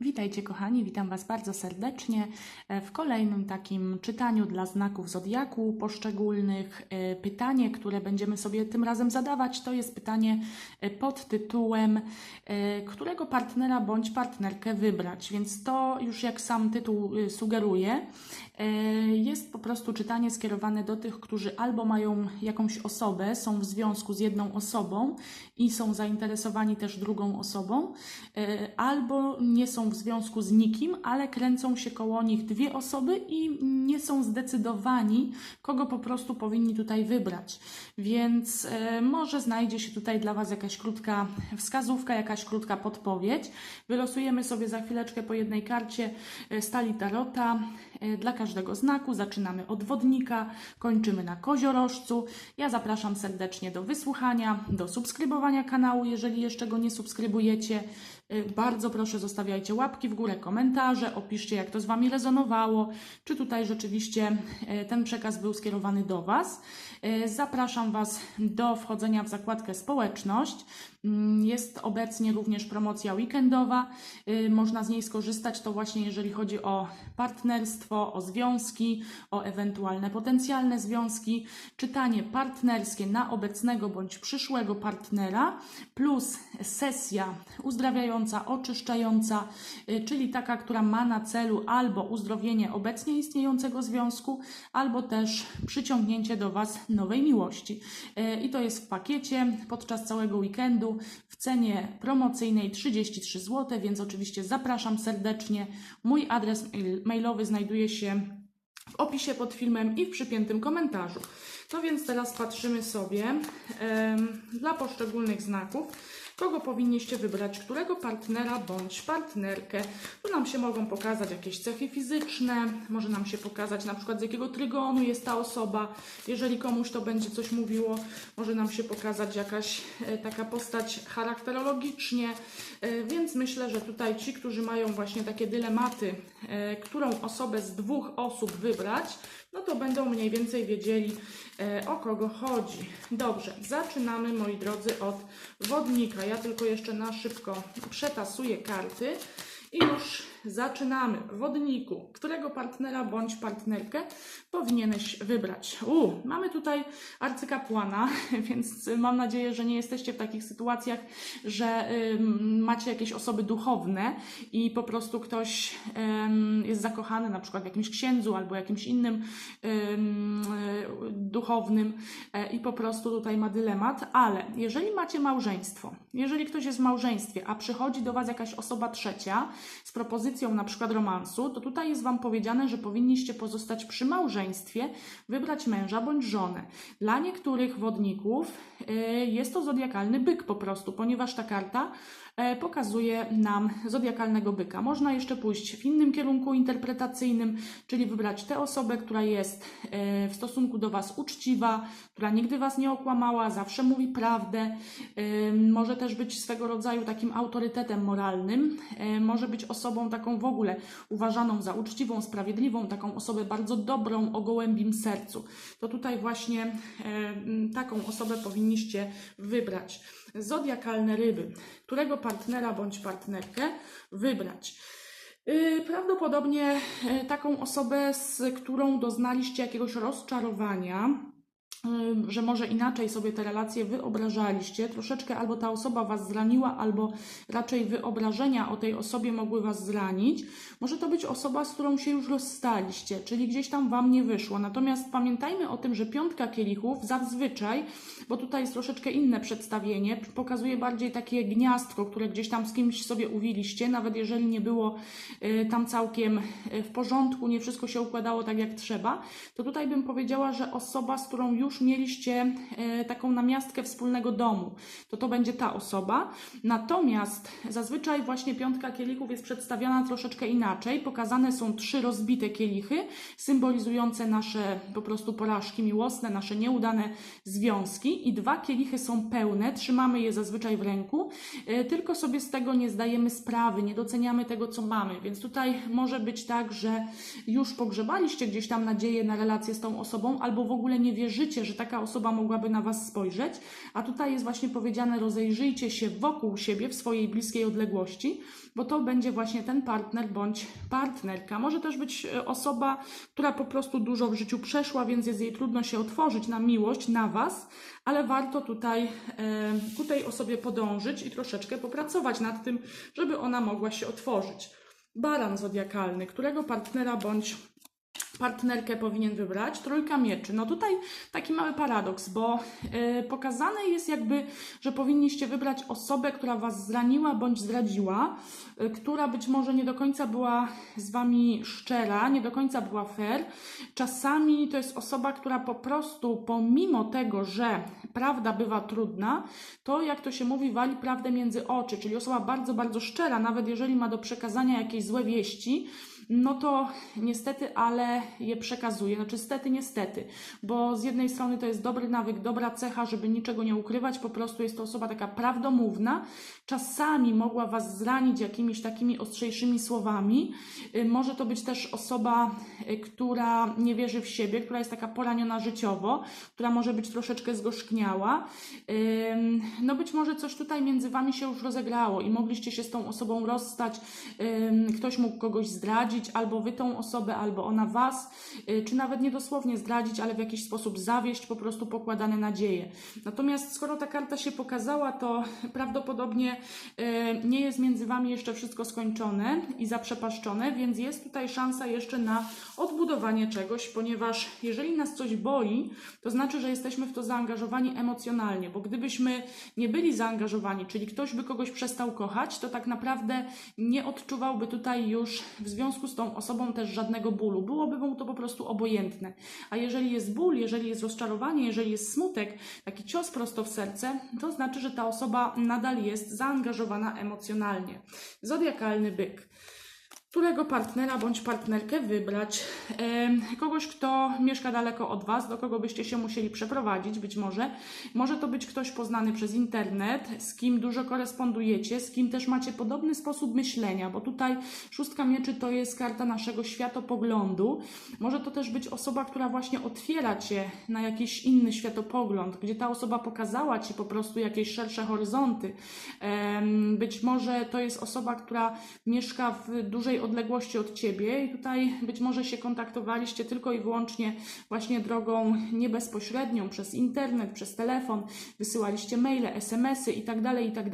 Witajcie kochani, witam Was bardzo serdecznie w kolejnym takim czytaniu dla znaków zodiaku poszczególnych. E, Pytanie, które będziemy sobie tym razem zadawać, to jest pytanie e, pod tytułem e, którego partnera bądź partnerkę wybrać. Więc to już jak sam tytuł sugeruje, jest po prostu czytanie skierowane do tych, którzy albo mają jakąś osobę, są w związku z jedną osobą i są zainteresowani też drugą osobą, albo nie są w związku z nikim, ale kręcą się koło nich dwie osoby i nie są zdecydowani, kogo po prostu powinni tutaj wybrać. Więc e, może znajdzie się tutaj dla Was jakaś krótka wskazówka, jakaś krótka podpowiedź. Wylosujemy sobie za chwileczkę po jednej karcie e, stali tarota dla każdego znaku. Zaczynamy od wodnika, kończymy na koziorożcu. Ja zapraszam serdecznie do wysłuchania, do subskrybowania kanału, jeżeli jeszcze go nie subskrybujecie. Y, Bardzo proszę, zostawiajcie łapki w górę, komentarze, opiszcie, jak to z Wami rezonowało, czy tutaj rzeczywiście y, ten przekaz był skierowany do Was. Zapraszam Was do wchodzenia w zakładkę Społeczność. Mm, Jest obecnie również promocja weekendowa. Można z niej skorzystać, to właśnie jeżeli chodzi o partnerstwo, o związki, o ewentualne potencjalne związki, czytanie partnerskie na obecnego bądź przyszłego partnera, plus sesja uzdrawiająca, oczyszczająca, y, czyli taka, która ma na celu albo uzdrowienie obecnie istniejącego związku, albo też przyciągnięcie do Was nowej miłości. Y, I to jest w pakiecie podczas całego weekendu w cenie promocyjnej 33 zł, więc oczywiście zapraszam serdecznie. Mój adres mail- mailowy znajduje się w opisie pod filmem i w przypiętym komentarzu. No więc teraz patrzymy sobie em, dla poszczególnych znaków, kogo powinniście wybrać, którego partnera bądź partnerkę. Tu nam się mogą pokazać jakieś cechy fizyczne, może nam się pokazać na przykład z jakiego trygonu jest ta osoba. Jeżeli komuś to będzie coś mówiło, może nam się pokazać jakaś e, taka postać charakterologicznie, E, więc myślę, że tutaj ci, którzy mają właśnie takie dylematy, e, którą osobę z dwóch osób wybrać, no to będą mniej więcej wiedzieli, o kogo chodzi. Dobrze, zaczynamy, moi drodzy, od wodnika. Ja tylko jeszcze na szybko przetasuję karty i już zaczynamy. Wodniku, którego partnera bądź partnerkę powinieneś wybrać? U, mamy tutaj arcykapłana, więc mam nadzieję, że nie jesteście w takich sytuacjach, że macie jakieś osoby duchowne i po prostu ktoś jest zakochany na przykład w jakimś księdzu albo jakimś innym ym, y, duchownym e, i po prostu tutaj ma dylemat, ale jeżeli macie małżeństwo, jeżeli ktoś jest w małżeństwie, a przychodzi do Was jakaś osoba trzecia z propozycją na przykład romansu, to tutaj jest Wam powiedziane, że powinniście pozostać przy małżeństwie, wybrać męża bądź żonę. Dla niektórych wodników y, jest to zodiakalny byk po prostu, ponieważ ta karta pokazuje nam zodiakalnego byka. Można jeszcze pójść w innym kierunku interpretacyjnym, czyli wybrać tę osobę, która jest e, w stosunku do Was uczciwa, która nigdy Was nie okłamała, zawsze mówi prawdę, e, może też być swego rodzaju takim autorytetem moralnym, e, może być osobą taką w ogóle uważaną za uczciwą, sprawiedliwą, taką osobę bardzo dobrą, o gołębim sercu. To tutaj właśnie e, taką osobę powinniście wybrać. Zodiakalne ryby. Którego partnera bądź partnerkę wybrać? Yy, Prawdopodobnie e, taką osobę, z którą doznaliście jakiegoś rozczarowania, że może inaczej sobie te relacje wyobrażaliście, troszeczkę albo ta osoba Was zraniła, albo raczej wyobrażenia o tej osobie mogły Was zranić. Może to być osoba, z którą się już rozstaliście, czyli gdzieś tam Wam nie wyszło. Natomiast pamiętajmy o tym, że piątka kielichów zazwyczaj, bo tutaj jest troszeczkę inne przedstawienie, pokazuje bardziej takie gniazdko, które gdzieś tam z kimś sobie uwiliście, nawet jeżeli nie było y, tam całkiem y, w porządku, nie wszystko się układało tak jak trzeba, to tutaj bym powiedziała, że osoba, z którą już mieliście y, taką namiastkę wspólnego domu, to to będzie ta osoba. Natomiast zazwyczaj właśnie piątka kielichów jest przedstawiana troszeczkę inaczej. Pokazane są trzy rozbite kielichy, symbolizujące nasze po prostu porażki miłosne, nasze nieudane związki i dwa kielichy są pełne, trzymamy je zazwyczaj w ręku, y, tylko sobie z tego nie zdajemy sprawy, nie doceniamy tego, co mamy. Więc tutaj może być tak, że już pogrzebaliście gdzieś tam nadzieję na relację z tą osobą, albo w ogóle nie wierzycie, że taka osoba mogłaby na Was spojrzeć, a tutaj jest właśnie powiedziane: rozejrzyjcie się wokół siebie w swojej bliskiej odległości, bo to będzie właśnie ten partner bądź partnerka. Może też być e, osoba, która po prostu dużo w życiu przeszła, więc jest jej trudno się otworzyć na miłość, na Was, ale warto tutaj e, ku tej osobie podążyć i troszeczkę popracować nad tym, żeby ona mogła się otworzyć. Baran zodiakalny, którego partnera bądź partnerkę powinien wybrać? Trójka mieczy. No tutaj taki mały paradoks, bo y, pokazane jest jakby, że powinniście wybrać osobę, która was zraniła bądź zdradziła, y, która być może nie do końca była z wami szczera, nie do końca była fair. Czasami to jest osoba, która po prostu pomimo tego, że prawda bywa trudna, to jak to się mówi, wali prawdę między oczy, czyli osoba bardzo, bardzo szczera, nawet jeżeli ma do przekazania jakieś złe wieści, no to niestety, ale je przekazuje. Znaczy, stety, niestety, bo z jednej strony to jest dobry nawyk, dobra cecha, żeby niczego nie ukrywać, po prostu jest to osoba taka prawdomówna. Czasami mogła Was zranić jakimiś takimi ostrzejszymi słowami. Y, Może to być też osoba, y, która nie wierzy w siebie, która jest taka poraniona życiowo, która może być troszeczkę zgorzkniała. No być może coś tutaj między Wami się już rozegrało i mogliście się z tą osobą rozstać. Ktoś mógł kogoś zdradzić, albo Wy tą osobę, albo ona Was, y, czy nawet nie dosłownie zdradzić, ale w jakiś sposób zawieść po prostu pokładane nadzieje. Natomiast skoro ta karta się pokazała, to prawdopodobnie y, nie jest między Wami jeszcze wszystko skończone i zaprzepaszczone, więc jest tutaj szansa jeszcze na odbudowanie czegoś, ponieważ jeżeli nas coś boli, to znaczy, że jesteśmy w to zaangażowani emocjonalnie, bo gdybyśmy nie byli zaangażowani, czyli ktoś by kogoś przestał kochać, to tak naprawdę nie odczuwałby tutaj już w związku z tą osobą też żadnego bólu. Byłoby mu to po prostu obojętne. A jeżeli jest ból, jeżeli jest rozczarowanie, jeżeli jest smutek, taki cios prosto w serce, to znaczy, że ta osoba nadal jest zaangażowana emocjonalnie. Zodiakalny byk którego partnera bądź partnerkę wybrać. Kogoś, kto mieszka daleko od Was, do kogo byście się musieli przeprowadzić, być może. Może to być ktoś poznany przez internet, z kim dużo korespondujecie, z kim też macie podobny sposób myślenia, bo tutaj szóstka mieczy to jest karta naszego światopoglądu. Może to też być osoba, która właśnie otwiera Cię na jakiś inny światopogląd, gdzie ta osoba pokazała Ci po prostu jakieś szersze horyzonty. Być może to jest osoba, która mieszka w dużej odległości od ciebie. I tutaj być może się kontaktowaliście tylko i wyłącznie właśnie drogą nie bezpośrednią, przez internet, przez telefon, wysyłaliście maile, smsy i tak dalej, i tak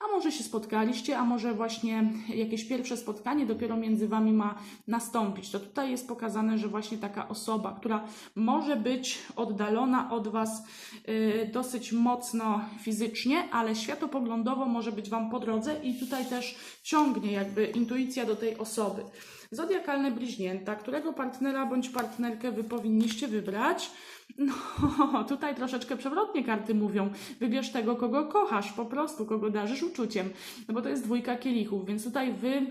a może się spotkaliście, a może właśnie jakieś pierwsze spotkanie dopiero między wami ma nastąpić. To tutaj jest pokazane, że właśnie taka osoba, która może być oddalona od was y, dosyć mocno fizycznie, ale światopoglądowo może być wam po drodze. I tutaj też ciągnie jakby intuicja do tej osoby. Zodiakalne bliźnięta, którego partnera bądź partnerkę wy powinniście wybrać? No, tutaj troszeczkę przewrotnie karty mówią. Wybierz tego, kogo kochasz, po prostu, kogo darzysz uczuciem. No bo to jest dwójka kielichów, więc tutaj wy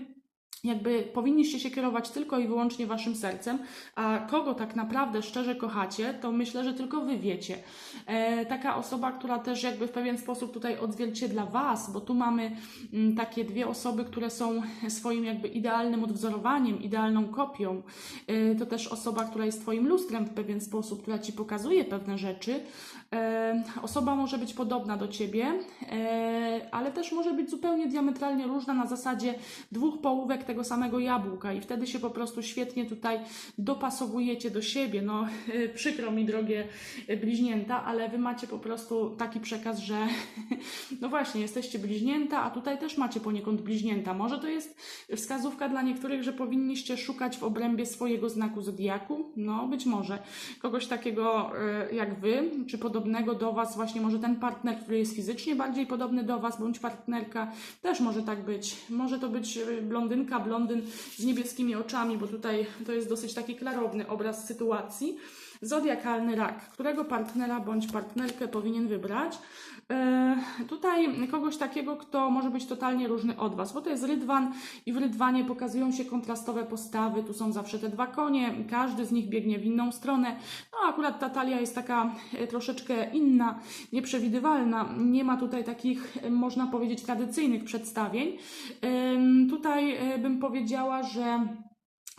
jakby powinniście się kierować tylko i wyłącznie waszym sercem, a kogo tak naprawdę szczerze kochacie, to myślę, że tylko wy wiecie. E, taka osoba, która też jakby w pewien sposób tutaj odzwierciedla was, bo tu mamy mm, takie dwie osoby, które są swoim jakby idealnym odwzorowaniem, idealną kopią. E, to też osoba, która jest twoim lustrem w pewien sposób, która ci pokazuje pewne rzeczy. E, osoba może być podobna do ciebie, e, ale też może być zupełnie diametralnie różna na zasadzie dwóch połówek tego samego jabłka i wtedy się po prostu świetnie tutaj dopasowujecie do siebie. No, e, przykro mi, drogie bliźnięta, ale wy macie po prostu taki przekaz, że no właśnie, jesteście bliźnięta, a tutaj też macie poniekąd bliźnięta. Może to jest wskazówka dla niektórych, że powinniście szukać w obrębie swojego znaku zodiaku? No, być może. Kogoś takiego jak wy, czy podobnego do was, właśnie może ten partner, który jest fizycznie bardziej podobny do was, bądź partnerka, też może tak być. Może to być e, blondynka, blondyn z niebieskimi oczami, bo tutaj to jest dosyć taki klarowny obraz sytuacji. Zodiakalny rak, którego partnera bądź partnerkę powinien wybrać? E, tutaj kogoś takiego, kto może być totalnie różny od Was, bo to jest rydwan i w rydwanie pokazują się kontrastowe postawy. Tu są zawsze te dwa konie, każdy z nich biegnie w inną stronę. No akurat ta talia jest taka e, troszeczkę inna, nieprzewidywalna. Nie ma tutaj takich, można powiedzieć, tradycyjnych przedstawień. Tutaj e, bym powiedziała, że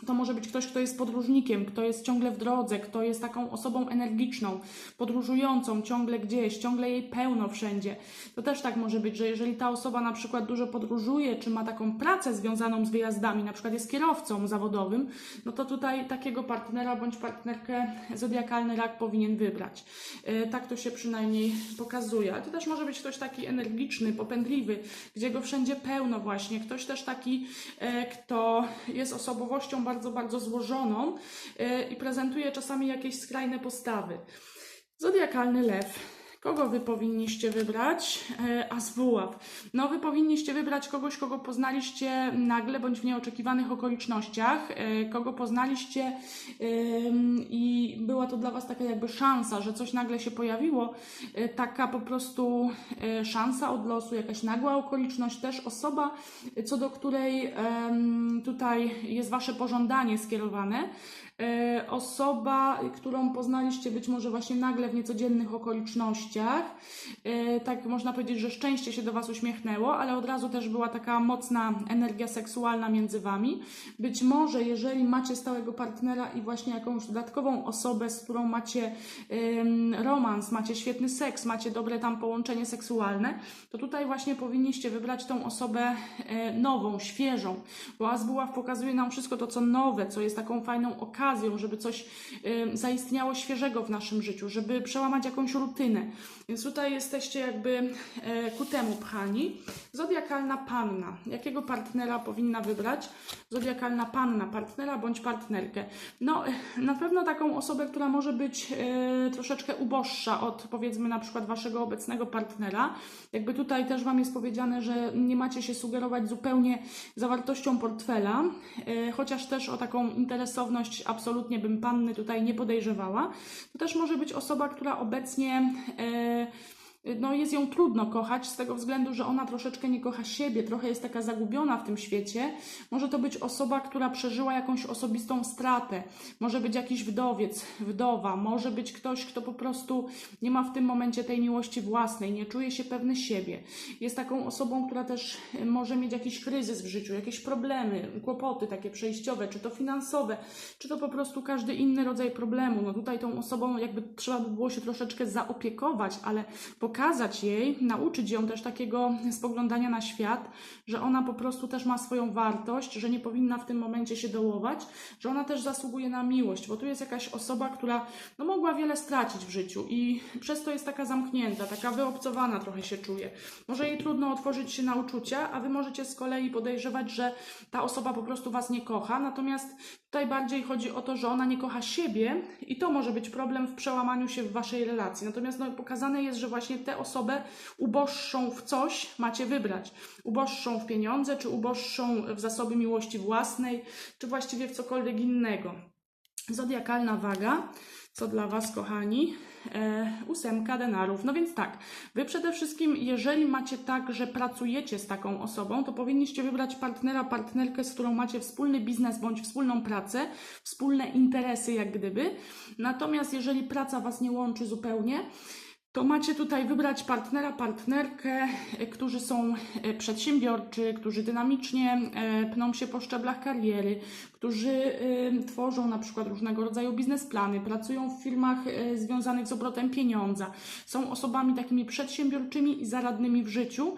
To może być ktoś, kto jest podróżnikiem, kto jest ciągle w drodze, kto jest taką osobą energiczną, podróżującą ciągle gdzieś, ciągle jej pełno wszędzie. To też tak może być, że jeżeli ta osoba na przykład dużo podróżuje, czy ma taką pracę związaną z wyjazdami, na przykład jest kierowcą zawodowym, no to tutaj takiego partnera bądź partnerkę zodiakalny rak powinien wybrać. Yy, Tak to się przynajmniej pokazuje. To też może być ktoś taki energiczny, popędliwy, gdzie go wszędzie pełno właśnie. Ktoś też taki, e, kto jest osobowością bardzo, bardzo złożoną e, i prezentuje czasami jakieś skrajne postawy. Zodiakalny lew. Kogo wy powinniście wybrać? E, A z buław. No, wy powinniście wybrać kogoś, kogo poznaliście nagle bądź w nieoczekiwanych okolicznościach, e, kogo poznaliście i była to dla was taka jakby szansa, że coś nagle się pojawiło, e, taka po prostu szansa od losu, jakaś nagła okoliczność, też osoba, co do której tutaj jest wasze pożądanie skierowane. E, osoba, którą poznaliście być może właśnie nagle w niecodziennych okolicznościach. E, Tak można powiedzieć, że szczęście się do Was uśmiechnęło, ale od razu też była taka mocna energia seksualna między Wami. Być może, jeżeli macie stałego partnera i właśnie jakąś dodatkową osobę, z którą macie romans, macie świetny seks, macie dobre tam połączenie seksualne, to tutaj właśnie powinniście wybrać tą osobę e, nową, świeżą, bo Azbuław pokazuje nam wszystko to, co nowe, co jest taką fajną okazją, żeby coś zaistniało świeżego w naszym życiu, żeby przełamać jakąś rutynę. Więc tutaj jesteście jakby e, ku temu pchani. Zodiakalna panna. Jakiego partnera powinna wybrać? Zodiakalna panna, partnera bądź partnerkę. No, na pewno taką osobę, która może być e, troszeczkę uboższa od powiedzmy na przykład waszego obecnego partnera. Jakby tutaj też wam jest powiedziane, że nie macie się sugerować zupełnie zawartością portfela, e, chociaż też o taką interesowność absolutnie bym panny tutaj nie podejrzewała. To też może być osoba, która obecnie e, no jest ją trudno kochać z tego względu, że ona troszeczkę nie kocha siebie, trochę jest taka zagubiona w tym świecie. Może to być osoba, która przeżyła jakąś osobistą stratę, może być jakiś wdowiec, wdowa, może być ktoś, kto po prostu nie ma w tym momencie tej miłości własnej, nie czuje się pewny siebie. Jest taką osobą, która też e, może mieć jakiś kryzys w życiu, jakieś problemy, kłopoty takie przejściowe, czy to finansowe, czy to po prostu każdy inny rodzaj problemu. No tutaj tą osobą jakby trzeba by było się troszeczkę zaopiekować, ale pokazać jej, nauczyć ją też takiego spoglądania na świat, że ona po prostu też ma swoją wartość, że nie powinna w tym momencie się dołować, że ona też zasługuje na miłość, bo tu jest jakaś osoba, która no, mogła wiele stracić w życiu i przez to jest taka zamknięta, taka wyobcowana trochę się czuje. Może jej trudno otworzyć się na uczucia, a wy możecie z kolei podejrzewać, że ta osoba po prostu was nie kocha, natomiast tutaj bardziej chodzi o to, że ona nie kocha siebie i to może być problem w przełamaniu się w waszej relacji. Natomiast no, pokazane jest, że właśnie tę osobę uboższą w coś macie wybrać. Uboższą w pieniądze, czy uboższą w zasoby miłości własnej, czy właściwie w cokolwiek innego. Zodiakalna waga. Co dla Was, kochani? E, ósemka denarów. No więc tak, Wy przede wszystkim, jeżeli macie tak, że pracujecie z taką osobą, to powinniście wybrać partnera, partnerkę, z którą macie wspólny biznes bądź wspólną pracę, wspólne interesy, jak gdyby. Natomiast jeżeli praca Was nie łączy zupełnie, to macie tutaj wybrać partnera, partnerkę, e, którzy są e, przedsiębiorczy, którzy dynamicznie e, pną się po szczeblach kariery, którzy tworzą na przykład różnego rodzaju biznesplany, pracują w firmach związanych z obrotem pieniądza, są osobami takimi przedsiębiorczymi i zaradnymi w życiu,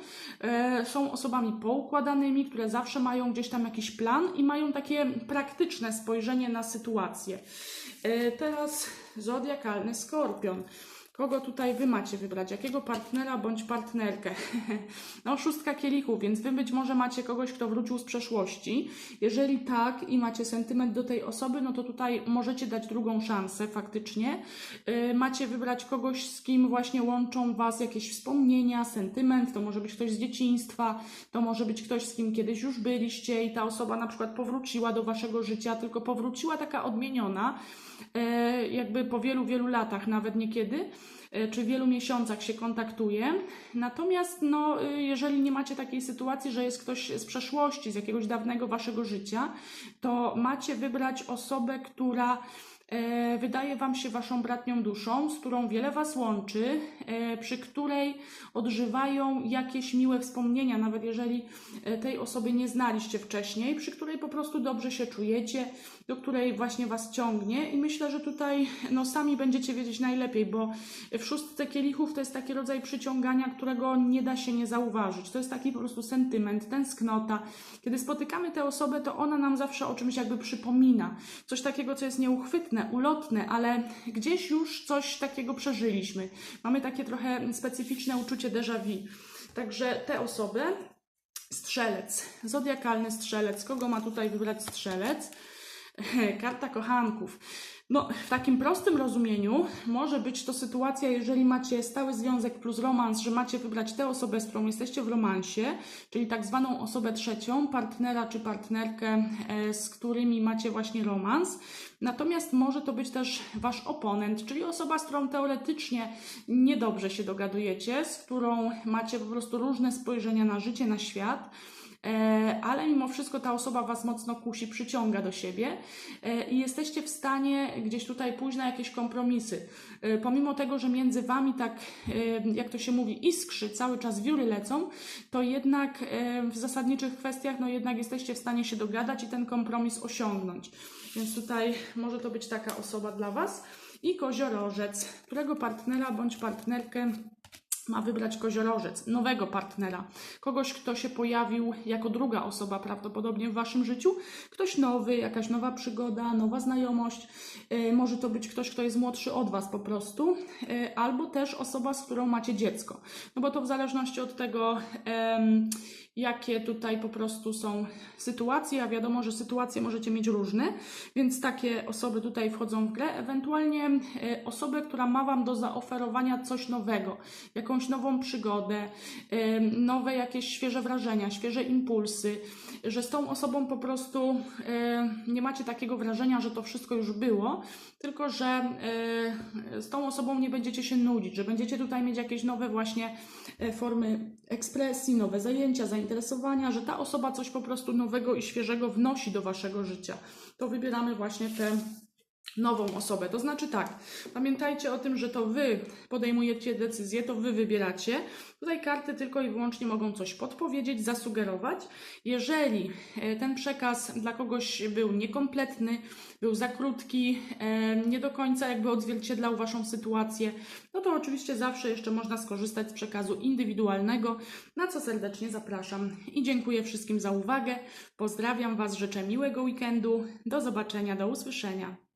są osobami poukładanymi, które zawsze mają gdzieś tam jakiś plan i mają takie praktyczne spojrzenie na sytuację. Teraz zodiakalny skorpion. Kogo tutaj wy macie wybrać? Jakiego partnera bądź partnerkę? No, szóstka kielichów, więc wy być może macie kogoś, kto wrócił z przeszłości. Jeżeli tak i macie sentyment do tej osoby, no to tutaj możecie dać drugą szansę faktycznie. Yy, macie wybrać kogoś, z kim właśnie łączą was jakieś wspomnienia, sentyment. To może być ktoś z dzieciństwa, to może być ktoś, z kim kiedyś już byliście i ta osoba na przykład powróciła do waszego życia, tylko powróciła taka odmieniona e, jakby po wielu, wielu latach, nawet niekiedy, czy wielu miesiącach się kontaktuje. Natomiast, no, y, jeżeli nie macie takiej sytuacji, że jest ktoś z przeszłości, z jakiegoś dawnego waszego życia, to macie wybrać osobę, która e, wydaje Wam się Waszą bratnią duszą, z którą wiele Was łączy, e, przy której odżywają jakieś miłe wspomnienia, nawet jeżeli e, tej osoby nie znaliście wcześniej, przy której po prostu dobrze się czujecie, do której właśnie Was ciągnie i myślę, że tutaj no, sami będziecie wiedzieć najlepiej, bo w szóstce kielichów to jest taki rodzaj przyciągania, którego nie da się nie zauważyć. To jest taki po prostu sentyment, tęsknota. Kiedy spotykamy tę osobę, to ona nam zawsze o czymś jakby przypomina. Coś takiego, co jest nieuchwytne, ulotne, ale gdzieś już coś takiego przeżyliśmy. Mamy takie trochę specyficzne uczucie déjà vu. Także te osoby, strzelec, zodiakalny strzelec, kogo ma tutaj wybrać strzelec? Karta kochanków. No, w takim prostym rozumieniu może być to sytuacja, jeżeli macie stały związek plus romans, że macie wybrać tę osobę, z którą jesteście w romansie, czyli tak zwaną osobę trzecią, partnera czy partnerkę, e, z którymi macie właśnie romans. Natomiast może to być też wasz oponent, czyli osoba, z którą teoretycznie niedobrze się dogadujecie, z którą macie po prostu różne spojrzenia na życie, na świat. E, ale mimo wszystko ta osoba Was mocno kusi, przyciąga do siebie e, i jesteście w stanie gdzieś tutaj pójść na jakieś kompromisy. E, Pomimo tego, że między Wami tak, jak to się mówi, iskrzy, cały czas wióry lecą, to jednak w zasadniczych kwestiach, no jednak jesteście w stanie się dogadać i ten kompromis osiągnąć. Więc tutaj może to być taka osoba dla Was. I koziorożec, którego partnera bądź partnerkę ma wybrać koziorożec, nowego partnera, kogoś, kto się pojawił jako druga osoba prawdopodobnie w waszym życiu, ktoś nowy, jakaś nowa przygoda, nowa znajomość, yy, może to być ktoś, kto jest młodszy od was po prostu, yy, albo też osoba, z którą macie dziecko. No bo to w zależności od tego, jakie tutaj po prostu są sytuacje, a wiadomo, że sytuacje możecie mieć różne, więc takie osoby tutaj wchodzą w grę. Ewentualnie e, osobę, która ma Wam do zaoferowania coś nowego, jakąś nową przygodę, nowe jakieś świeże wrażenia, świeże impulsy, że z tą osobą po prostu nie macie takiego wrażenia, że to wszystko już było, tylko że z tą osobą nie będziecie się nudzić, że będziecie tutaj mieć jakieś nowe właśnie e, formy ekspresji, nowe zajęcia, zainteresowania, że ta osoba coś po prostu nowego i świeżego wnosi do waszego życia. To wybieramy właśnie tę nową osobę. To znaczy tak, pamiętajcie o tym, że to wy podejmujecie decyzję, to wy wybieracie. Tutaj karty tylko i wyłącznie mogą coś podpowiedzieć, zasugerować. Jeżeli e, ten przekaz dla kogoś był niekompletny, był za krótki, e, nie do końca jakby odzwierciedlał waszą sytuację, no to oczywiście zawsze jeszcze można skorzystać z przekazu indywidualnego, na co serdecznie zapraszam i dziękuję wszystkim za uwagę. Pozdrawiam Was, życzę miłego weekendu. Do zobaczenia, do usłyszenia.